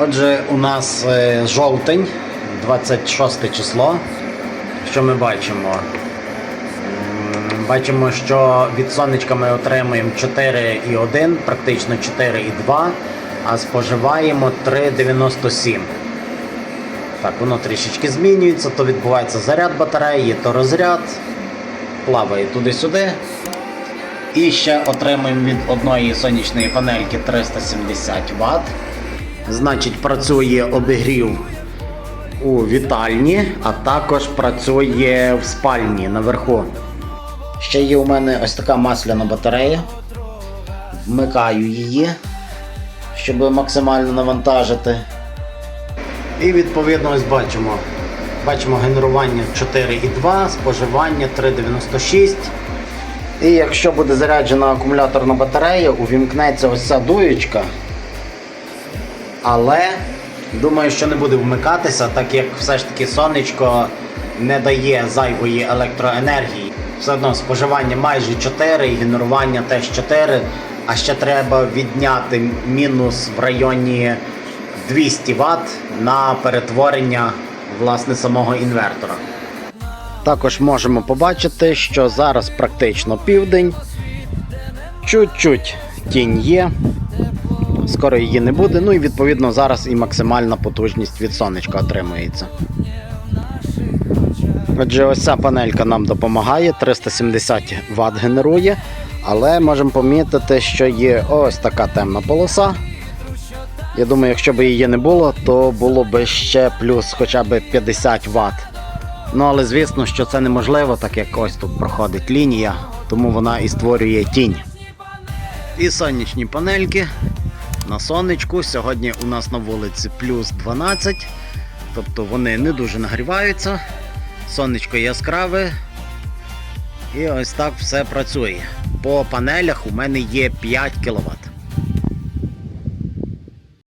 Отже, у нас е, жовтень, 26 число. Що ми бачимо? Бачимо, що від сонечка ми отримуємо 4,1, практично 4,2, а споживаємо 3,97. Так, воно трішечки змінюється, то відбувається заряд батареї, то розряд, плаває туди-сюди. І ще отримуємо від одної сонячної панельки 370 Вт. Значить, працює обігрів у вітальні, а також працює в спальні наверху. Ще є у мене ось така масляна батарея. Вмикаю її, щоб максимально навантажити. І відповідно ось бачимо. Бачимо генерування 4,2, споживання 3,96. І якщо буде заряджена акумуляторна батарея, увімкнеться ось ця дуєчка. Але думаю, що не буде вмикатися, так як все ж таки сонечко не дає зайвої електроенергії. Все одно споживання майже 4 і генерування теж 4, а ще треба відняти мінус в районі 200 Вт на перетворення власне самого інвертора. Також можемо побачити, що зараз практично південь. Чуть-чуть тінь є. Скоро її не буде. Ну і відповідно зараз і максимальна потужність від сонечка отримується. Отже, ось ця панелька нам допомагає, 370 Вт генерує, але можемо помітити, що є ось така темна полоса. Я думаю, якщо б її не було, то було б ще плюс хоча б 50 Вт. Ну але звісно, що це неможливо, так як ось тут проходить лінія, тому вона і створює тінь. І сонячні панельки на сонечку. Сьогодні у нас на вулиці плюс 12, тобто вони не дуже нагріваються. Сонечко яскраве. І ось так все працює. По панелях у мене є 5 кВт.